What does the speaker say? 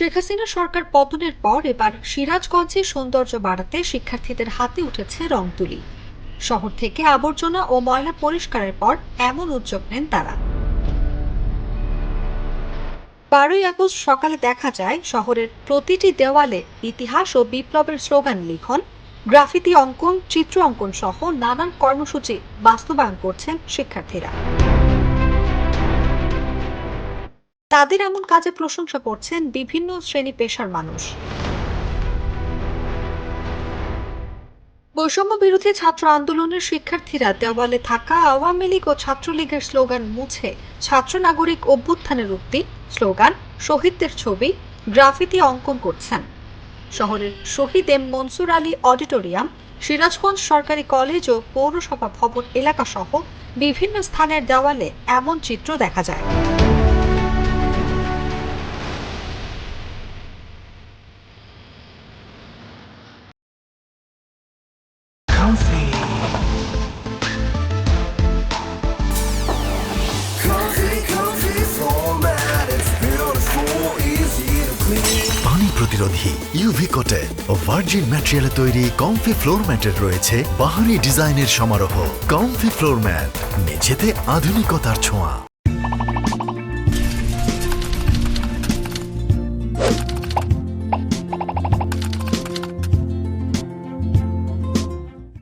শেখ হাসিনা সরকার পতনের পর এবার সিরাজগঞ্জে সৌন্দর্য বাড়াতে শিক্ষার্থীদের হাতে উঠেছে রং তুলি শহর থেকে আবর্জনা ও ময়লা পরিষ্কারের পর এমন উদ্যোগ নেন তারা। বারোই আগস্ট সকালে দেখা যায়, শহরের প্রতিটি দেওয়ালে ইতিহাস ও বিপ্লবের স্লোগান লিখন, গ্রাফিতি অঙ্কন, চিত্র অঙ্কন সহ নানান কর্মসূচি বাস্তবায়ন করছেন শিক্ষার্থীরা। তাদের এমন কাজে প্রশংসা করছেন বিভিন্ন শ্রেণি পেশার মানুষ। বৈষম্য বিরোধী ছাত্র আন্দোলনের শিক্ষার্থীরা দেওয়ালে থাকা আওয়ামী লীগ ও ছাত্রলীগের স্লোগান মুছে ছাত্র নাগরিক অভ্যুত্থানের উক্তি, স্লোগান, শহীদদের ছবি, গ্রাফিতি অঙ্কন করছেন। শহরের শহীদ এম মনসুর আলী অডিটোরিয়াম, সিরাজগঞ্জ সরকারি কলেজ ও পৌরসভা ভবন এলাকা সহ বিভিন্ন স্থানের দেওয়ালে এমন চিত্র দেখা যায়। Comfy, comfy format. It's beautiful, easy to clean. পানি প্রতিরোধী ইউভি কোটে ও ভার্জিন ম্যাটেরিয়ালে তৈরি কমফি ফ্লোর ম্যাটের রয়েছে বাহারি ডিজাইনের সমারোহ কমফি ফ্লোর ম্যাট মেঝেতে আধুনিকতার ছোঁয়া